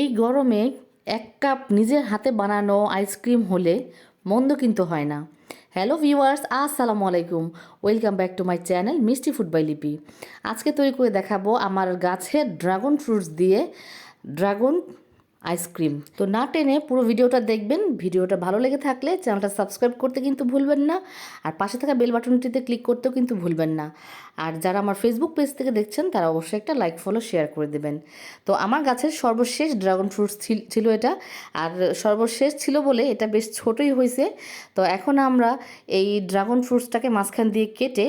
এই গরমে এক কাপ নিজের হাতে বানানো আইসক্রিম হলে মন্দ কিন্তু হয় না। হ্যালো ভিউয়ার্স, আসসালামু আলাইকুম। Welcome back to my channel Mishti food by Lipi. আজকে তৈরি করে দেখাবো আমার গাছের ড্রাগন ফ্রুটস দিয়ে ড্রাগন আইসক্রিম তো না টেনে পুরো ভিডিওটা দেখবেন। ভিডিওটা ভালো লেগে থাকলে চ্যানেলটা সাবস্ক্রাইব করতে কিন্তু ভুলবেন না। আর পাশে থাকা বেল বাটনটিতে ক্লিক করতেও কিন্তু ভুলবেন না। আর যারা আমার ফেসবুক পেজ থেকে দেখছেন, তারা অবশ্যই একটা লাইক ফলো শেয়ার করে দেবেন। তো আমার গাছের সর্বশেষ ড্রাগন ফ্রুটস ছিল এটা। আর সর্বশেষ ছিল বলে এটা বেশ ছোটই হয়েছে তো এখন আমরা এই ড্রাগন ফ্রুটসটাকে মাঝখান দিয়ে কেটে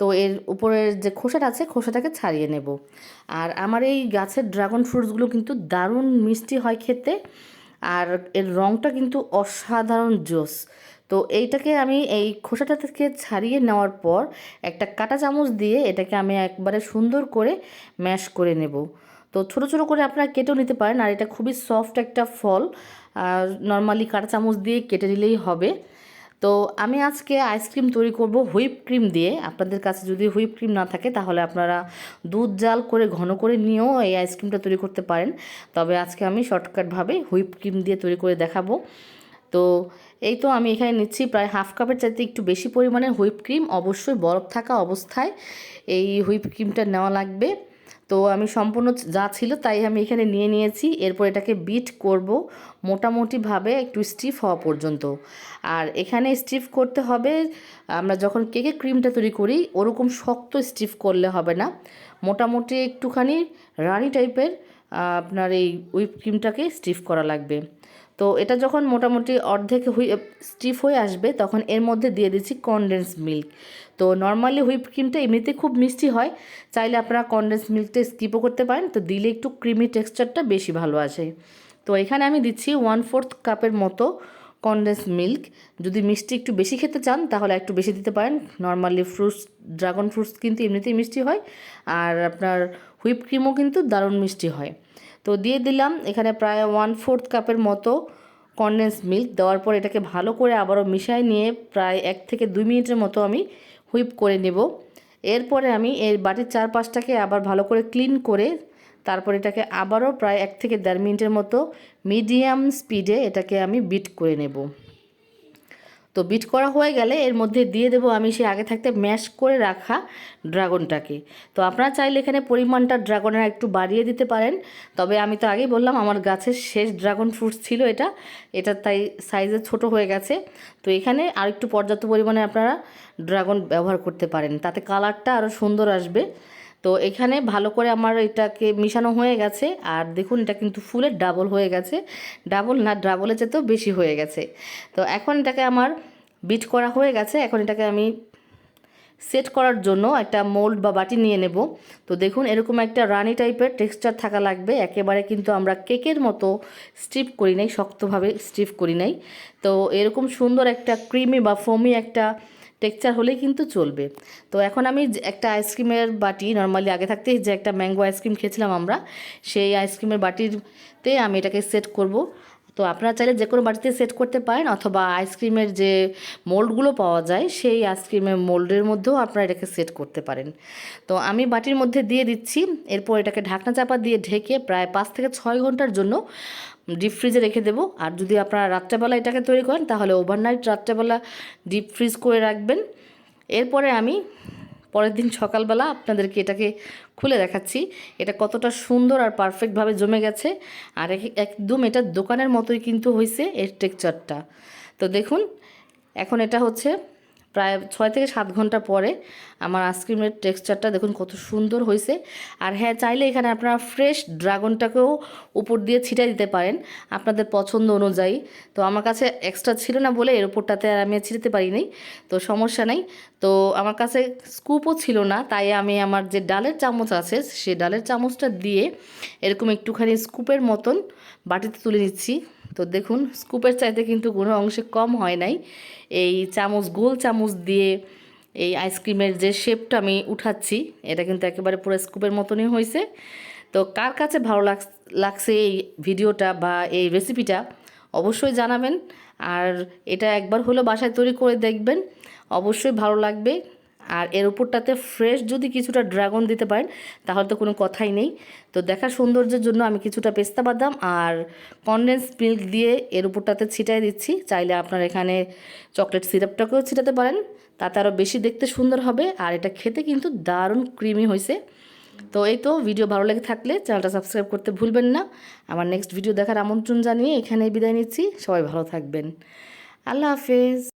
তো এর উপরের যে খোসাটা আছে, খোসাটাকে ছাড়িয়ে নেব। আর আমার এই গাছের ড্রাগন ফ্রুটসগুলো কিন্তু দারুণ মিষ্টি হয় খেতে, আর এর রঙটা কিন্তু অসাধারণ জোস। তো এইটাকে আমি এই খোসাটা থেকে ছাড়িয়ে নেওয়ার পর একটা কাঁটা চামচ দিয়ে এটাকে আমি একবারে সুন্দর করে ম্যাশ করে নেব। তো ছোট ছোট করে আপনারা কেটেও নিতে পারেন, আর এটা খুবই সফট একটা ফল। আর নর্মালি কাটা চামচ দিয়ে কেটে নিলেই হবে। তো আমি আজকে আইসক্রিম তৈরি করব হুইপ ক্রিম দিয়ে। আপনাদের কাছে যদি হুইপ ক্রিম না থাকে, তাহলে আপনারা দুধ জাল করে ঘন করে নিয়েও এই আইসক্রিমটা তৈরি করতে পারেন। তবে আজকে আমি শর্টকাটভাবে হুইপ ক্রিম দিয়ে তৈরি করে দেখাবো। তো এই তো আমি এখানে নিচ্ছি প্রায় হাফ কাপের চাইতে একটু বেশি পরিমাণে হুইপ ক্রিম অবশ্যই বরফ থাকা অবস্থায় এই হুইপ ক্রিমটা নেওয়া লাগবে। তো আমি সম্পূর্ণ যা ছিল তাই আমি এখানে নিয়ে নিয়েছি। এরপর এটাকে বিট করব মোটামুটিভাবে একটু স্টিফ হওয়া পর্যন্ত। আর এখানে স্টিফ করতে হবে, আমরা যখন কেকে ক্রিমটা তৈরি করি, ওরকম শক্ত স্টিফ করলে হবে না। মোটামুটি একটুখানি রানি টাইপের আপনার এই হুইপ ক্রিমটাকে স্টিফ করা লাগবে। তো এটা যখন মোটামুটি অর্ধেক হুই স্টিফ হয়ে আসবে, তখন এর মধ্যে দিয়ে দিচ্ছি কনডেন্স মিল্ক তো নর্মালি হুইপ ক্রিমটা এমনিতে খুব মিষ্টি হয়, চাইলে আপনারা কনডেন্স মিল্কটা স্কিপও করতে পারেন, তো দিলে একটু ক্রিমি টেক্সচারটা বেশি ভালো আসে। তো এখানে আমি দিচ্ছি ওয়ান ফোর্থ কাপের মতো কনডেন্স মিল্ক যদি মিষ্টি একটু বেশি খেতে চান, তাহলে একটু বেশি দিতে পারেন। নর্মালি ফ্রুটস ড্রাগন ফ্রুটস কিন্তু এমনিতেই মিষ্টি হয়, আর আপনার হুইপ ক্রিমও কিন্তু দারুণ মিষ্টি হয়। তো দিয়ে দিলাম। এখানে প্রায় ওয়ান ফোর্থ কাপের মতো কনডেন্স মিল্ক দেওয়ার পর এটাকে ভালো করে আবারও মিশাই নিয়ে প্রায় এক থেকে দুই মিনিটের মতো আমি হুইপ করে নেব। এরপরে আমি এর বাটির চারপাশটাকে আবার ভালো করে ক্লিন করে তারপর এটাকে আবারও প্রায় এক থেকে দেড় মিনিটের মতো মিডিয়াম স্পিডে এটাকে আমি বিট করে নেব। তো বিট করা হয়ে গেলে এর মধ্যে দিয়ে দেবো আমি সে আগে থাকতে ম্যাশ করে রাখা ড্রাগনটাকে তো আপনারা চাইলে এখানে পরিমাণটা ড্রাগনের একটু বাড়িয়ে দিতে পারেন। তবে আমি তো আগেই বললাম, আমার গাছের শেষ ড্রাগন ফ্রুটস ছিল এটা। এটা তাই সাইজে ছোট হয়ে গেছে। তো এখানে আর একটু পর্যাপ্ত পরিমাণে আপনারা ড্রাগন ব্যবহার করতে পারেন। তাতে কালারটা আরও সুন্দর আসবে। তো এখানে ভালো করে আমার এটাকে মিশানো হয়ে গেছে। আর দেখুন, এটা কিন্তু ফুলের ডাবল হয়ে গেছে। ডাবল না, ডাবলের চেয়েতেও বেশি হয়ে গেছে। তো এখন এটাকে আমার বিট করা হয়ে গেছে। এখন এটাকে আমি সেট করার জন্য একটা মোল্ড বা বাটি নিয়ে নেব। তো দেখুন, এরকম একটা রানি টাইপের টেক্সচার থাকা লাগবে। একেবারে কিন্তু আমরা কেকের মতো স্টিপ করি নাই, শক্তভাবে স্টিপ করি নাই। তো এরকম সুন্দর একটা ক্রিমি বা ফোমি একটা টেক্সচার হলেই কিন্তু চলবে। তো এখন আমি একটা আইসক্রিমের বাটি, নর্মালি আগে থাকতেই যে একটা ম্যাঙ্গো আইসক্রিম খেয়েছিলাম আমরা, সেই আইসক্রিমের বাটিতে আমি এটাকে সেট করব। তো আপনারা চাইলে যে কোনো বাটিতে সেট করতে পারেন অথবা আইসক্রিমের যে মোল্ডগুলো পাওয়া যায়, সেই আইসক্রিমের মোল্ডের মধ্যেও আপনারা এটাকে সেট করতে পারেন। তো আমি বাটির মধ্যে দিয়ে দিচ্ছি। এরপর এটাকে ঢাকনা চাপা দিয়ে ঢেকে প্রায় পাঁচ থেকে ছয় ঘণ্টার জন্য ডিপ ফ্রিজে রেখে দেবো। আর যদি আপনারা রাত্রেবেলা এটাকে তৈরি করেন, তাহলে ওভারনাইট রাত্রেবেলা ডিপ ফ্রিজ করে রাখবেন। এরপরে আমি পরের দিন সকালবেলা আপনাদেরকে এটাকে খুলে দেখাচ্ছি। এটা কতটা সুন্দর আর পারফেক্টভাবে জমে গেছে। আর একদম এটা দোকানের মতোই কিন্তু হয়েছে এর টেক্সচারটা তো দেখুন, এখন এটা হচ্ছে প্রায় ছয় থেকে সাত ঘণ্টা পরে আমার আইসক্রিমের টেক্সচারটা দেখুন কত সুন্দর হয়েছে। আর হ্যাঁ চাইলে এখানে আপনারা ফ্রেশ ড্রাগনটাকেও উপর দিয়ে ছিটাই দিতে পারেন আপনাদের পছন্দ অনুযায়ী। তো আমার কাছে এক্সট্রা ছিল না বলে এর উপরটাতে আর আমি ছিটাতে পারিনি, তো সমস্যা নেই। তো আমার কাছে স্কুপও ছিল না, তাই আমি আমার যে ডালের চামচ আছে সে ডালের চামচটা দিয়ে এরকম একটুখানি স্কুপের মতন বাটিতে তুলে নিচ্ছি। তো দেখুন, স্কুপের চাইতে কিন্তু কোনো অংশে কম হয় নাই। এই চামচ, গোল চামচ দিয়ে এই আইসক্রিমের যে শেপটা আমি উঠাচ্ছি, এটা কিন্তু একেবারে পুরো স্কুপের মতনই হয়েছে তো কার কাছে ভালো লাগ, লাগছে এই ভিডিওটা বা এই রেসিপিটা অবশ্যই জানাবেন। আর এটা একবার হলো বাসায় তৈরি করে দেখবেন। অবশ্যই ভালো লাগবে। আর এর উপরটাতে ফ্রেশ যদি কিছুটা ড্রাগন দিতে পারেন, তাহলে তো কোনো কথাই নেই। তো দেখার সৌন্দর্যের জন্য আমি কিছুটা পেস্তা বাদাম আর কনডেন্স মিল্ক দিয়ে এর উপরটাতে ছিটাই দিচ্ছি। চাইলে আপনার এখানে চকলেট সিরাপটাকেও ছিটাতে পারেন। তাতে আরও বেশি দেখতে সুন্দর হবে আর এটা খেতে কিন্তু দারুণ ক্রিমি হয়েছে। তো এই তো ভিডিও ভালো লেগে থাকলে চ্যানেলটা সাবস্ক্রাইব করতে ভুলবেন না। আমার নেক্সট ভিডিও দেখার আমন্ত্রণ জানিয়ে এখানেই বিদায় নিচ্ছি। সবাই ভালো থাকবেন। আল্লাহ হাফেজ।